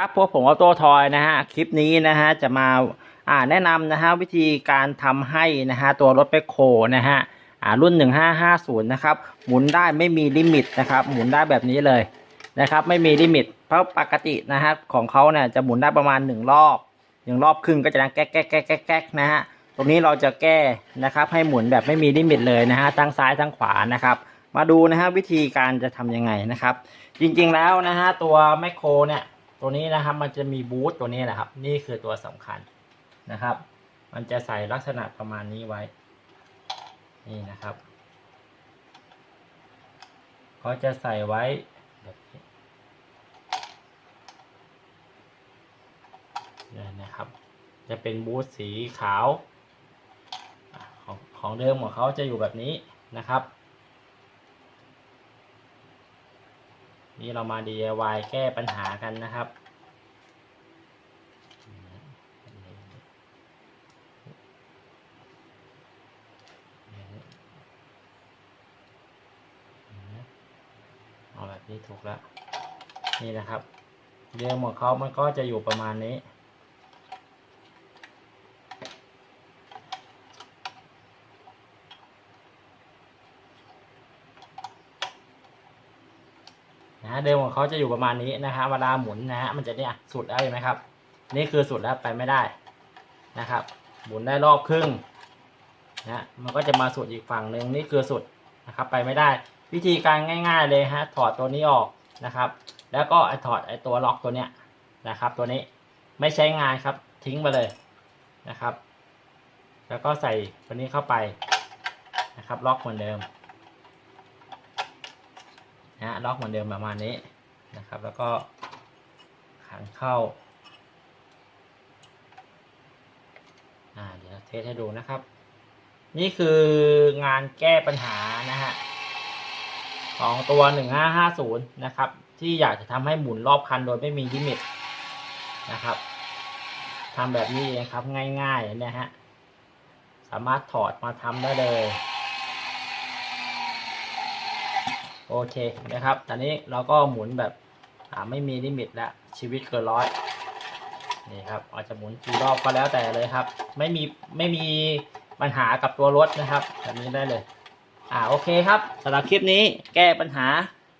ครับพวกผมออโต้ทอยนะฮะคลิปนี้นะฮะจะมาอ่าแนะนำนะฮะวิธีการทำให้นะฮะตัวรถแบคโคนะฮะอ่ารุ่น 1550 นะครับ หมุนได้ไม่มีลิมิตนะครับ หมุนได้แบบนี้เลยนะครับ ไม่มีลิมิต เพราะปกตินะฮะของเขาเนี่ยจะหมุนได้ประมาณ 1 รอบหนึ่งรอบครึ่งก็จะดังแก๊กแก๊กแก๊กแก๊กแก๊กนะฮะตรงนี้เราจะแก้นะครับ ให้หมุนแบบไม่มีลิมิตเลยนะฮะทั้งซ้ายทั้งขวานะครับมาดูนะฮะวิธีการจะทำยังไงนะครับ จริงๆแล้วนะฮะตัวแมคโครเนี่ย ตัวนี้นะครับมันจะมีบูทตัวนี้แหละครับ นี่คือตัวสำคัญนะครับ มันจะใส่ลักษณะประมาณนี้ไว้ นี่นะครับเขาจะใส่ไว้แบบนี้นี่นะครับ จะเป็นบูทสีขาว ของของเดิมของเขาจะอยู่แบบนี้นะครับ นี่เรามา DIY แก้ปัญหากันนะครับ เอาแบบนี้ถูกแล้ว นี่นะครับเดิมของเขามันก็จะอยู่ประมาณนี้ นะเดิมของเขาจะอยู่ประมาณนี้นะฮะเวลาหมุนนะฮะมันจะเนี่ยสุดแล้วเห็นไหมครับ นี่คือสุดแล้วไปไม่ได้นะครับ หมุนได้รอบครึ่งนะมันก็จะมาสุดอีกฝั่งหนึ่งนี่คือสุดนะครับ ไปไม่ได้ วิธีการง่าย ๆ เลยฮะถอดตัวนี้ออกนะครับ แล้วก็ไอถอดไอตัวล็อกตัวเนี้ยนะครับ ตัวนี้ไม่ใช้งานครับทิ้งไปเลยนะครับ แล้วก็ใส่ตัวนี้เข้าไปนะครับ ล็อกเหมือนเดิม นะล็อกเหมือนเดิมประมาณนี้นะครับ แล้วก็ขันเข้า่าเดี๋ยวเทสให้ดูนะครับ นี่คืองานแก้ปัญหานะฮะของตัว 1550 นะครับ ที่อยากจะทำให้หมุนรอบคันโดยไม่มีลิมิตนะครับทำแบบนี้เองครับง่ายๆนะฮะสามารถถอดมาทำได้เลย โอเคนะครับ ตอนนี้เราก็หมุนแบบไม่มีลิมิตแล้วชีวิตเกินร้อยนี่ครับอาจจะหมุนกี่รอบก็แล้วแต่เลยครับ ไม่มีไม่มีปัญหากับตัวรถนะครับแบบนี้ได้เลย อ่าโอเคครับสำหรับคลิปนี้แก้ปัญหา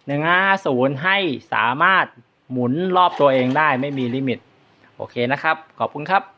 150ให้สามารถหมุนรอบตัวเองได้ไม่มีลิมิต โอเคนะครับ ขอบคุณครับ